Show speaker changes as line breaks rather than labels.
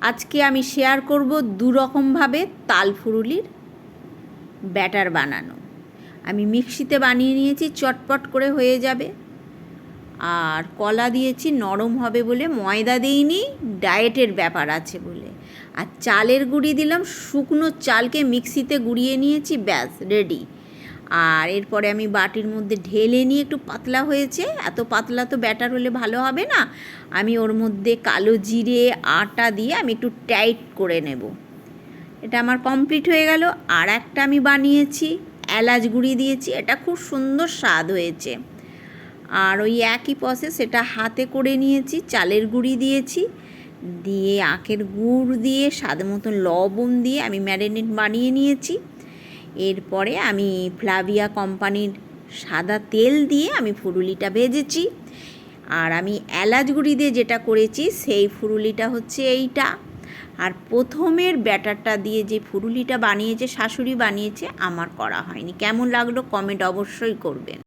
আজকে আমি শেয়ার করব দু রকমভাবে তাল ফুরুলির ব্যাটার বানানো। আমি মিক্সিতে বানিয়ে নিয়েছি, চটপট করে হয়ে যাবে। আর কলা দিয়েছি, নরম হবে বলে ময়দা দিইনি, ডায়েটের ব্যাপার আছে বলে। আর চালের গুঁড়ি দিলাম, শুকনো চালকে মিক্সিতে গুঁড়িয়ে নিয়েছি, ব্যাস রেডি আর এরপরে আমি বাটির মধ্যে ঢেলে নিয়ে একটু পাতলা হয়েছে। এত পাতলা তো ব্যাটার হলে ভালো হবে না। আমি ওর মধ্যে কালো জিরে, আটা দিয়ে আমি একটু টাইট করে নেব। এটা আমার কমপ্লিট হয়ে গেল। আর একটা আমি বানিয়েছি, এলাচ গুঁড়ি দিয়েছি। এটা খুব সুন্দর স্বাদ হয়েছে। আর ওই একই প্রসেস সেটা হাতে করে নিয়েছি, চালের গুঁড়ি দিয়েছি। দিয়ে আখের গুড় দিয়ে, স্বাদ মতন লবণ দিয়ে আমি ম্যারিনেট বানিয়ে নিয়েছি। এরপরে আমি ফ্লাভিয়া কোম্পানির সাদা তেল দিয়ে আমি ফুরুলিটা ভেজেছি। আর আমি এলাচ গুঁড়ি দিয়ে যেটা করেছি, সেই ফুরুলিটা হচ্ছে এইটা। আর প্রথমের ব্যাটারটা দিয়ে যে ফুরুলিটা বানিয়েছে, শাশুড়ি বানিয়েছে, আমার করা হয়নি। কেমন লাগল কমেন্ট অবশ্যই করবেন।